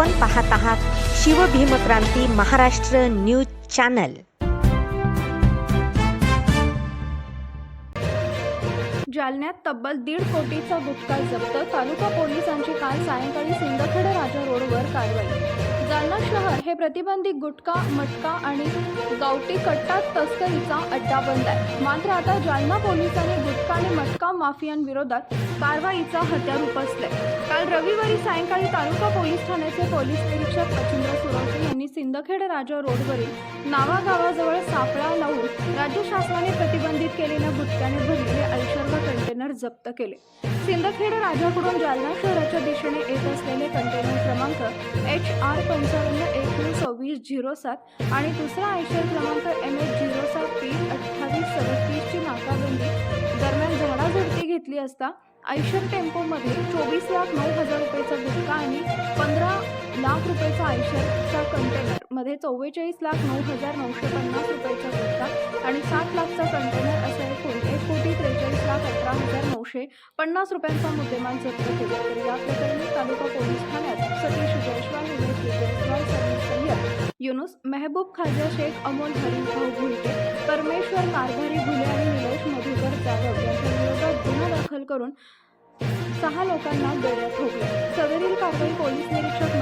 आपण पाहत आहात शिवभीमक्रांती महाराष्ट्र न्यूज चॅनल. जालन्यात तब्बल दीड कोटीचा गुटखा जप्त तालुका पोलिसांची काल सायंकाळी सिंदखेड राजा रोडवर कारवाई जालना शहर हे प्रतिबंधित गुटखा मटका आणि गावठी कट्टा तस्करीचा अड्डा बंद आहे. मात्र आता जालना पोलिसांनी गुटखा आणि मटका माफियांविरोधात कारवाईचा हत्यार उपसले काल रविवारी सायंकाळी तालुका पोलीस ठाण्याचे पोलीस निरीक्षक मच्छिंद्र सुरवसे सिंदखेड राजा रोडवरील नावा गावाजवळ सापळा लावून राज्य शासनाने प्रतिबंधित केलेल्या गुटख्याने भरलेले ऐशर्व कंटेनर जप्त केले. सिंदखेड राजाकडून जालना शहराच्या दिशेने येत असलेले कंटेनर क्रमांक एच आर पंचावन्न एकवीस सव्वीस झिरो सात आणि दुसरा आयशर क्रमांक एम एच झिरो सात तीन अठ्ठावीस सदतीसची नाकाबंदी दरम्यान झाडाझडती घेतली असता आयशर टेम्पोमध्ये चोवीस लाख नऊ हजार रुपयेचा गुटखा आणि पंधरा लाख रुपयाचा आयशरचा कंटेनरमध्ये चव्वेचाळीस लाख नऊ हजार नऊशे पन्नास रुपयाचा गुटखा आणि सात लाखचा कंटेनर असा एकूण एक कोटी त्रेचाळीस लाख अठरा हजार नऊशे पन्नास रुपयांचा मुद्देमाल जप्त केला. तर या प्रकरणी तालुका पोलीस ठाण्यात सतीश जयस्वाल उमेश जयस्वाल सलीम सय्यद युनुस मेहबूब खाजा शेख अमोल हरिभाऊ घुलटे परमेश्वर कारभारी भुले आणि निलेश मधुकर जाधव यांच्या विरोधात गुन्हा दाखल करून सहा लोकांना बेड्यात ठोकल्या. सदरील कारवाई पोलीस निरीक्षक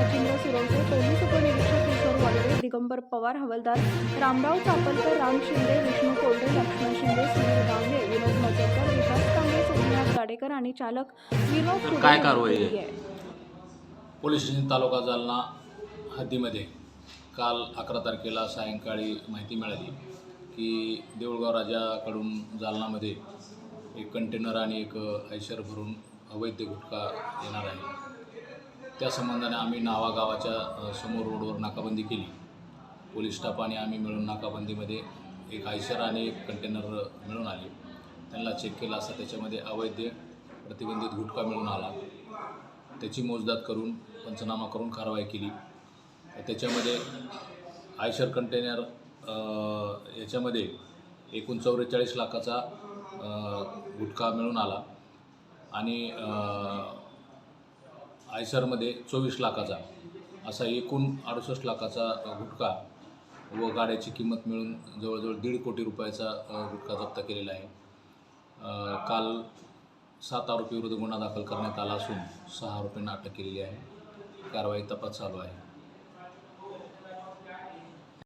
दिगंबर पवार हवालदार रामराव चापलकर राम शिंदे विष्णू कोल्हे लक्ष्मण शिंदे सुनील गांगे विनोद मजरकर विकास कांबळे सोमनाथ गाडेकर आणि चालक विनोद काय कारवाई पोलीस स्टेशन तालुका जालना हद्दीमध्ये काल अकरा तारखेला सायंकाळी माहिती मिळाली की देऊळगाव राजाकडून जालनामध्ये एक कंटेनर आणि एक ऐशर भरून अवैध गुटखा येणार आहे. त्या संबंधाने आम्ही नावा गावाच्या अ, समोर रोडवर नाकाबंदी केली. पोलीस स्टाफ आणि आम्ही मिळून नाकाबंदीमध्ये एक आयशर आणि एक कंटेनर मिळून आले. त्यांना चेक केला असता त्याच्यामध्ये अवैध प्रतिबंधित गुटखा मिळून आला. त्याची मोजदाद करून पंचनामा करून कारवाई केली. त्याच्यामध्ये आयशर कंटेनर याच्यामध्ये एकूण चौवेचाळीस लाखाचा गुटखा मिळून आला. आणि आयशरमध्ये चोवीस लाखाचा असा एकूण अडुसष्ट लाखाचा गुटखा व गाड्याची किंमत मिळून जवळजवळ दीड कोटी रुपयाचा गुटखा जप्त केलेला आहे. काल सात आरोपीविरुद्ध गुन्हा दाखल करण्यात आला असून सहा आरोपींना अटक केलेली आहे. कारवाई तपास चालू आहे.